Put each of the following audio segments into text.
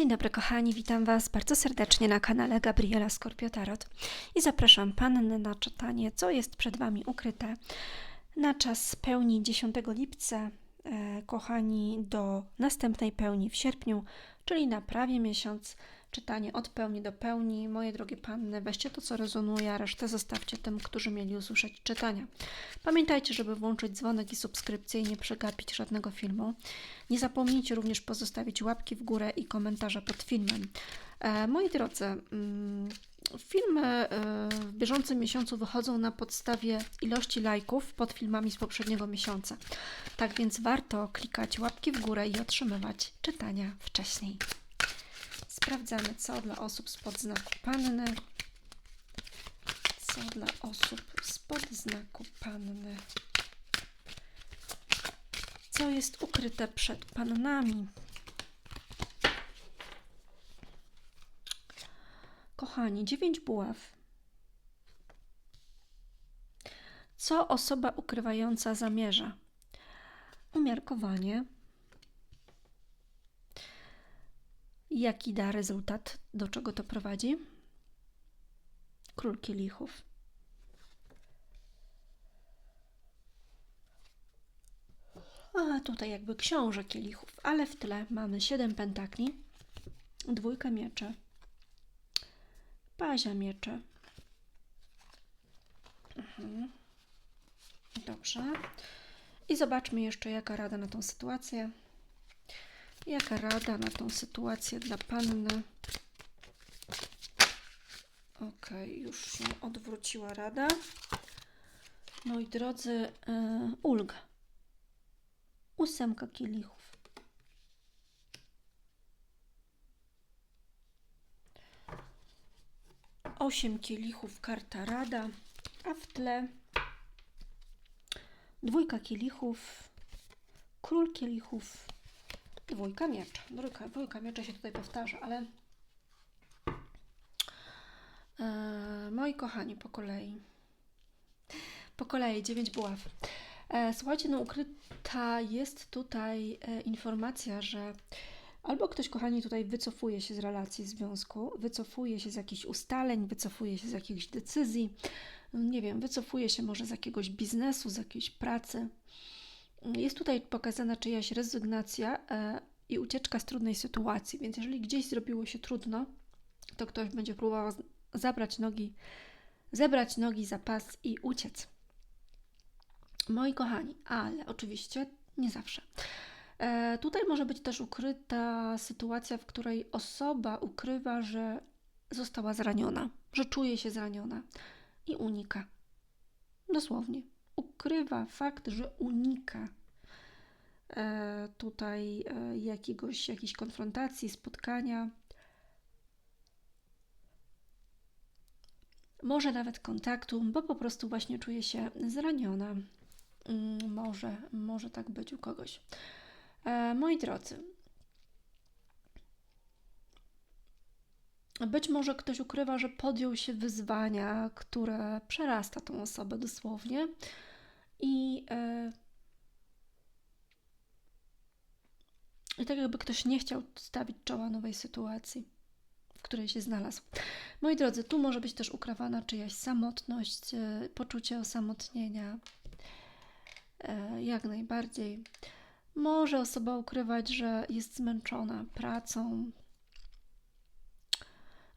Dzień dobry kochani, witam Was bardzo serdecznie na kanale Gabriela Skorpio Tarot i zapraszam Panny na czytanie, co jest przed Wami ukryte na czas pełni 10 lipca, e, kochani, do następnej pełni w sierpniu, czyli na prawie miesiąc. Czytanie od pełni do pełni. Moje drogie panny, weźcie to, co rezonuje, a resztę zostawcie tym, którzy mieli usłyszeć czytania. Pamiętajcie, żeby włączyć dzwonek i subskrypcję i nie przegapić żadnego filmu. Nie zapomnijcie również pozostawić łapki w górę i komentarza pod filmem. E, moi drodzy, mm, filmy e, w bieżącym miesiącu wychodzą na podstawie ilości lajków pod filmami z poprzedniego miesiąca. Tak więc warto klikać łapki w górę i otrzymywać czytania wcześniej. Sprawdzamy, co dla osób spod znaku panny. Co dla osób spod znaku panny. Co jest ukryte przed pannami? Kochani, dziewięć buław. Co osoba ukrywająca zamierza? Umiarkowanie. Jaki da rezultat? Do czego to prowadzi? Król kielichów. A tutaj jakby książę kielichów, ale w tle mamy siedem pentakli, dwójkę mieczy, pazia mieczy. Mhm. Dobrze. I zobaczmy jeszcze, jaka rada na tą sytuację. Jaka rada na tą sytuację dla panny? Ok, już się odwróciła rada. Moi drodzy, yy, ulga. Ósemka kielichów. Osiem kielichów, karta rada, a w tle dwójka kielichów, król kielichów, dwójka miecza. Dwójka, dwójka miecza się tutaj powtarza, ale e, moi kochani, po kolei. Po kolei, dziewięć buław. E, słuchajcie, no ukryta jest tutaj e, informacja, że albo ktoś, kochani, tutaj wycofuje się z relacji, związku, wycofuje się z jakichś ustaleń, wycofuje się z jakichś decyzji, nie wiem, wycofuje się może z jakiegoś biznesu, z jakiejś pracy. Jest tutaj pokazana czyjaś rezygnacja e, i ucieczka z trudnej sytuacji, więc jeżeli gdzieś zrobiło się trudno, to ktoś będzie próbował zabrać nogi, zebrać nogi za pas i uciec. Moi kochani, ale oczywiście nie zawsze. E, tutaj może być też ukryta sytuacja, w której osoba ukrywa, że została zraniona, że czuje się zraniona i unika. Dosłownie. Ukrywa fakt, że unika e, tutaj e, jakiegoś, jakiejś konfrontacji, spotkania. Może nawet kontaktu, bo po prostu właśnie czuje się zraniona, Mm, może, może tak być u kogoś. E, moi drodzy, być może ktoś ukrywa, że podjął się wyzwania, które przerasta tą osobę dosłownie i, e, i tak jakby ktoś nie chciał stawić czoła nowej sytuacji, w której się znalazł. Moi drodzy, tu może być też ukrywana czyjaś samotność, e, poczucie osamotnienia, E, jak najbardziej. Może osoba ukrywać, że jest zmęczona pracą,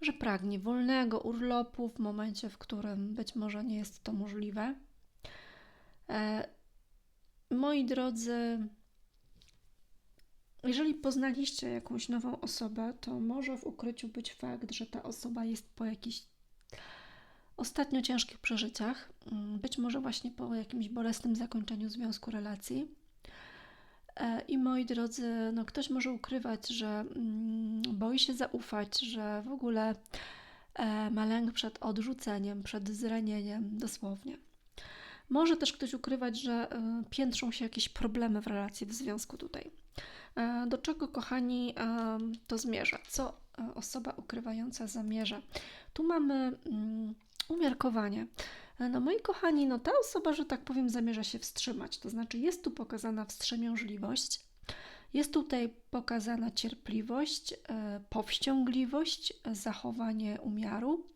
że pragnie wolnego urlopu w momencie, w którym być może nie jest to możliwe. E, moi drodzy, jeżeli poznaliście jakąś nową osobę, to może w ukryciu być fakt, że ta osoba jest po jakichś ostatnio ciężkich przeżyciach, mm, być może właśnie po jakimś bolesnym zakończeniu związku relacji. E, I moi drodzy, no ktoś może ukrywać, że mm, boi się zaufać, że w ogóle e, ma lęk przed odrzuceniem, przed zranieniem, dosłownie. Może też ktoś ukrywać, że e, piętrzą się jakieś problemy w relacji, w związku tutaj. Do czego, kochani, to zmierza? Co osoba ukrywająca zamierza? Tu mamy mm, umiarkowanie. No moi kochani, no ta osoba, że tak powiem, zamierza się wstrzymać. To znaczy jest tu pokazana wstrzemięźliwość, Jest tutaj pokazana cierpliwość, e, powściągliwość, zachowanie umiaru.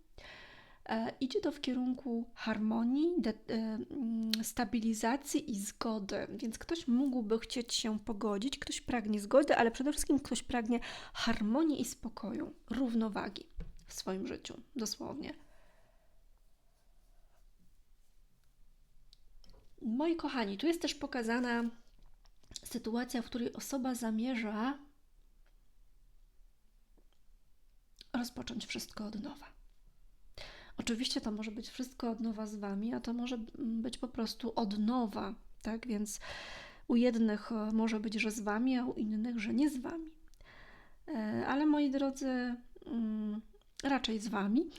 E, idzie to w kierunku harmonii, de, mm, stabilizacji i zgody, więc ktoś mógłby chcieć się pogodzić, ktoś pragnie zgody, ale przede wszystkim ktoś pragnie harmonii i spokoju, równowagi w swoim życiu, dosłownie. Moi kochani, tu jest też pokazana sytuacja, w której osoba zamierza rozpocząć wszystko od nowa. Oczywiście to może być wszystko od nowa z Wami, a to może być po prostu od nowa, tak? Więc u jednych e, może być, że z Wami, a u innych, że nie z Wami. E, ale moi drodzy, mm, raczej z Wami,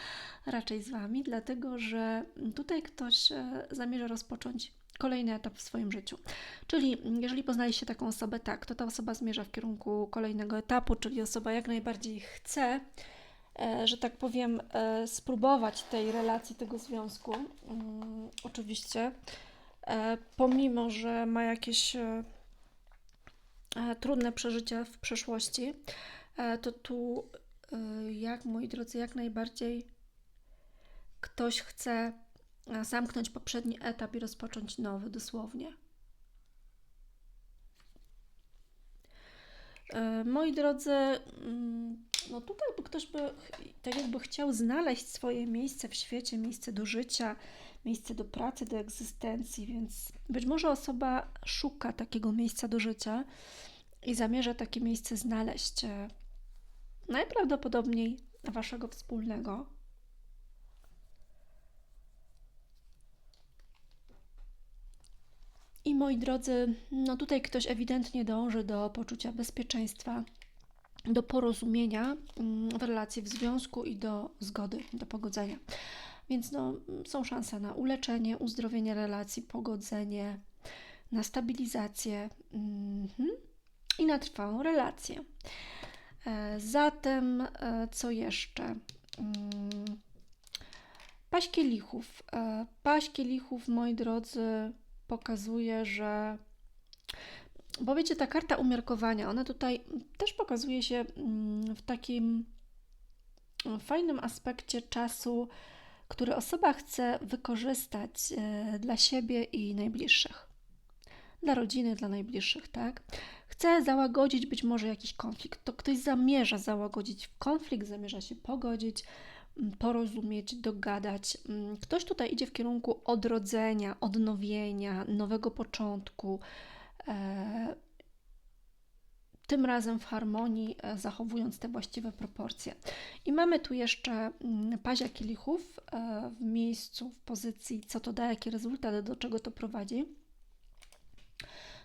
raczej z Wami, dlatego że tutaj ktoś e, zamierza rozpocząć kolejny etap w swoim życiu. Czyli jeżeli poznaliście taką osobę, tak, to ta osoba zmierza w kierunku kolejnego etapu, czyli osoba jak najbardziej chce, że tak powiem, e, spróbować tej relacji, tego związku. Mm, oczywiście, pomimo, że ma jakieś trudne przeżycia w przeszłości, to tu jak, moi drodzy, jak najbardziej ktoś chce e, zamknąć poprzedni etap i rozpocząć nowy, dosłownie. E, moi drodzy, mm, no tutaj by ktoś by tak jakby chciał znaleźć swoje miejsce w świecie, miejsce do życia, miejsce do pracy, do egzystencji, więc być może osoba szuka takiego miejsca do życia i zamierza takie miejsce znaleźć e, najprawdopodobniej waszego wspólnego. I moi drodzy, no tutaj ktoś ewidentnie dąży do poczucia bezpieczeństwa, do porozumienia mm, w relacji, w związku i do zgody, do pogodzenia. Więc no, są szanse na uleczenie, uzdrowienie relacji, pogodzenie, na stabilizację -hmm, i na trwałą relację. E, zatem, e, co jeszcze? Mm, paść kielichów. E, paść kielichów, moi drodzy, pokazuje, że. Bo wiecie, ta karta umiarkowania, ona tutaj też pokazuje się mm, w takim fajnym aspekcie czasu, który osoba chce wykorzystać dla siebie i najbliższych. Dla rodziny, dla najbliższych, tak? chce załagodzić być może jakiś konflikt, to ktoś zamierza załagodzić konflikt, zamierza się pogodzić, mm, porozumieć, dogadać. Mm, ktoś tutaj idzie w kierunku odrodzenia, odnowienia, nowego początku. E, tym razem w harmonii, e, zachowując te właściwe proporcje. I mamy tu jeszcze mm, pazia kielichów e, w miejscu, w pozycji, co to da, jaki rezultat, do czego to prowadzi.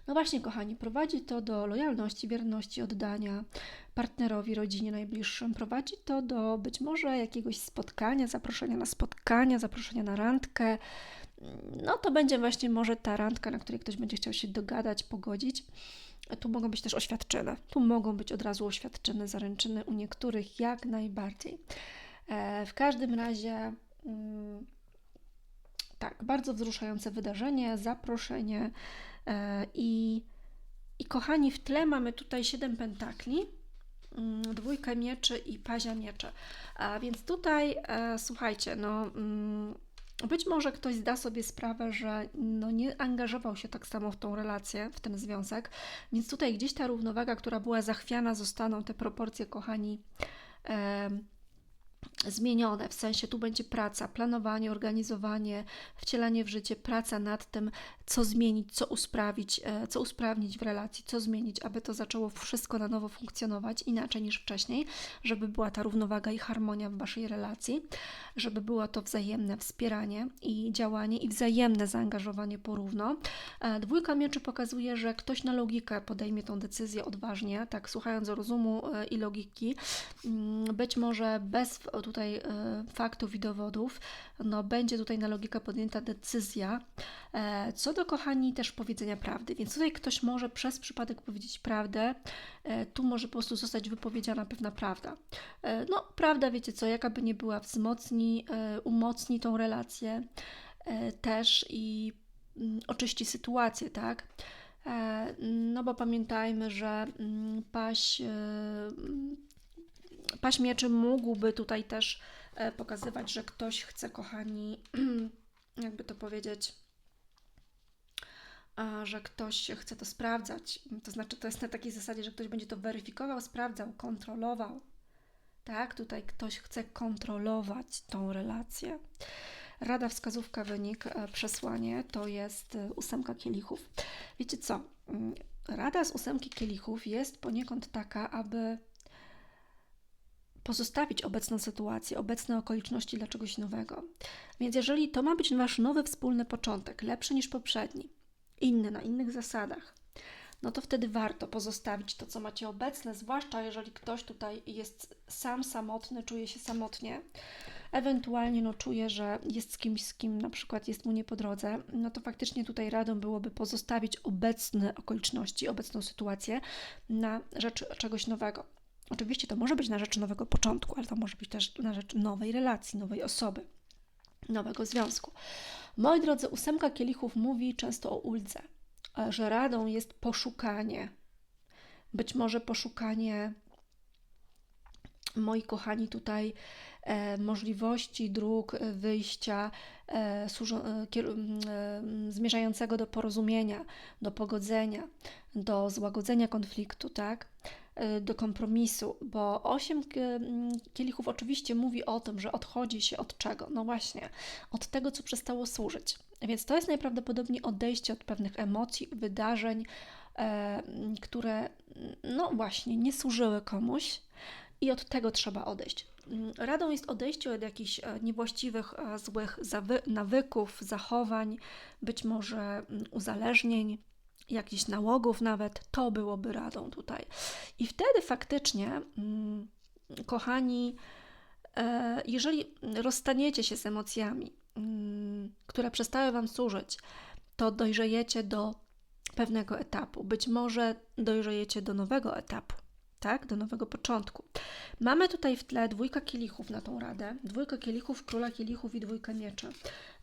No właśnie, kochani, prowadzi to do lojalności, wierności, oddania partnerowi, rodzinie najbliższym. Prowadzi to do być może jakiegoś spotkania, zaproszenia na spotkania, zaproszenia na randkę. No to będzie właśnie może ta randka, na której ktoś będzie chciał się dogadać, pogodzić. Tu mogą być też oświadczyny. Tu mogą być od razu oświadczyny, zaręczyny u niektórych jak najbardziej. E, w każdym razie. Mm, tak, bardzo wzruszające wydarzenie, zaproszenie e, i, i kochani, w tle mamy tutaj siedem pentakli, mm, dwójkę mieczy i pazia miecze. A więc tutaj, e, słuchajcie, no mm, być może ktoś zda sobie sprawę, że no nie angażował się tak samo w tą relację, w ten związek, więc tutaj gdzieś ta równowaga, która była zachwiana, zostaną te proporcje, kochani, zmienione, w sensie tu będzie praca, planowanie, organizowanie, wcielanie w życie, praca nad tym, co zmienić, co usprawić, e, co usprawnić w relacji, co zmienić, aby to zaczęło wszystko na nowo funkcjonować inaczej niż wcześniej, żeby była ta równowaga i harmonia w Waszej relacji, żeby było to wzajemne wspieranie i działanie i wzajemne zaangażowanie porówno. E, dwójka mieczy pokazuje, że ktoś na logikę podejmie tą decyzję odważnie, tak słuchając rozumu e, i logiki, mm, być może bez tutaj e, faktów i dowodów, no będzie tutaj na logikę podjęta decyzja. E, co do kochani też powiedzenia prawdy, więc tutaj ktoś może przez przypadek powiedzieć prawdę, e, tu może po prostu zostać wypowiedziana pewna prawda. No, prawda, wiecie co, jaka by nie była, wzmocni, umocni tą relację też i mm, oczyści sytuację, tak? No bo pamiętajmy, że mm, paś, mieczy mógłby tutaj też e, pokazywać, że ktoś chce, kochani, jakby to powiedzieć, że ktoś chce to sprawdzać. To znaczy, to jest na takiej zasadzie, że ktoś będzie to weryfikował, sprawdzał, kontrolował. Tak, tutaj ktoś chce kontrolować tą relację. Rada, wskazówka, wynik, e, przesłanie to jest e, ósemka kielichów. Wiecie co? Mm, Rada z ósemki kielichów jest poniekąd taka, aby pozostawić obecną sytuację, obecne okoliczności dla czegoś nowego. Więc jeżeli to ma być wasz nowy wspólny początek, lepszy niż poprzedni, inny, na innych zasadach, no to wtedy warto pozostawić to, co macie obecne, zwłaszcza jeżeli ktoś tutaj jest sam samotny, czuje się samotnie, ewentualnie no, czuje, że jest z kimś, z kim na przykład jest mu nie po drodze, no to faktycznie tutaj radą byłoby pozostawić obecne okoliczności, obecną sytuację na rzecz czegoś nowego. Oczywiście to może być na rzecz nowego początku, ale to może być też na rzecz nowej relacji, nowej osoby, nowego związku. Moi drodzy, ósemka kielichów mówi często o uldze, że radą jest poszukanie. Być może poszukanie, moi kochani, tutaj e, możliwości, dróg e, wyjścia e, służą, e, e, zmierzającego do porozumienia, do pogodzenia, do złagodzenia konfliktu, tak? E, do kompromisu, bo osiem kielichów oczywiście mówi o tym, że odchodzi się od czego? No właśnie, od tego, co przestało służyć. Więc to jest najprawdopodobniej odejście od pewnych emocji, wydarzeń, e, które no właśnie nie służyły komuś i od tego trzeba odejść. Mm, Radą jest odejście od jakichś e, niewłaściwych, e, złych nawyków, zachowań, być może mm, uzależnień, jakichś nałogów nawet. To byłoby radą tutaj. I wtedy faktycznie, mm, kochani, e, jeżeli rozstaniecie się z emocjami, które przestały Wam służyć, to dojrzejecie do pewnego etapu. Być może dojrzejecie do nowego etapu, tak? Do nowego początku. Mamy tutaj w tle dwójka kielichów na tą radę, dwójka kielichów, króla kielichów i dwójka mieczy.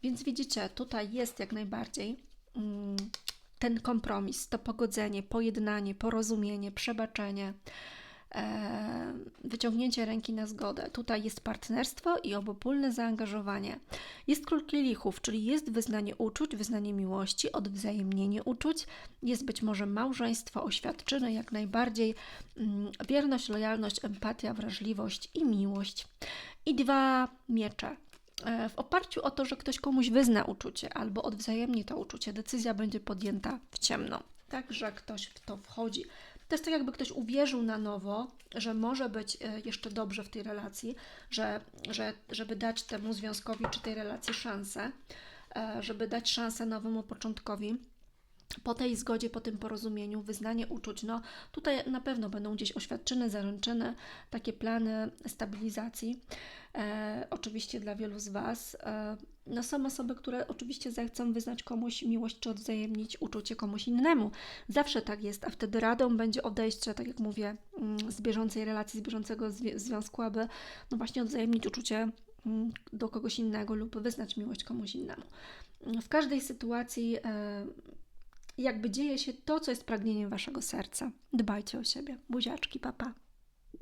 Więc widzicie, tutaj jest jak najbardziej mm, ten kompromis, to pogodzenie, pojednanie, porozumienie, przebaczenie, wyciągnięcie ręki na zgodę. Tutaj jest partnerstwo i obopólne zaangażowanie. Jest król kielichów, czyli jest wyznanie uczuć, wyznanie miłości, odwzajemnienie uczuć, jest być może małżeństwo, oświadczyny, jak najbardziej mm, wierność, lojalność, empatia, wrażliwość i miłość. I dwa miecze. E, W oparciu o to, że ktoś komuś wyzna uczucie albo odwzajemni to uczucie, decyzja będzie podjęta w ciemno. Tak, że ktoś w to wchodzi. To jest tak, jakby ktoś uwierzył na nowo, że może być e, jeszcze dobrze w tej relacji, że, że, żeby dać temu związkowi czy tej relacji szansę, e, żeby dać szansę nowemu początkowi po tej zgodzie, po tym porozumieniu, wyznanie uczuć, no tutaj na pewno będą gdzieś oświadczyny, zaręczyny, takie plany stabilizacji. E, oczywiście dla wielu z Was. E, no są osoby, które oczywiście zechcą wyznać komuś miłość czy odwzajemnić uczucie komuś innemu. Zawsze tak jest, a wtedy radą będzie odejście, tak jak mówię, mm, z bieżącej relacji, z bieżącego zwi- związku, aby no właśnie odwzajemnić uczucie mm, do kogoś innego lub wyznać miłość komuś innemu. W każdej sytuacji e, jakby dzieje się to, co jest pragnieniem waszego serca. Dbajcie o siebie. Buziaczki, papa. Pa.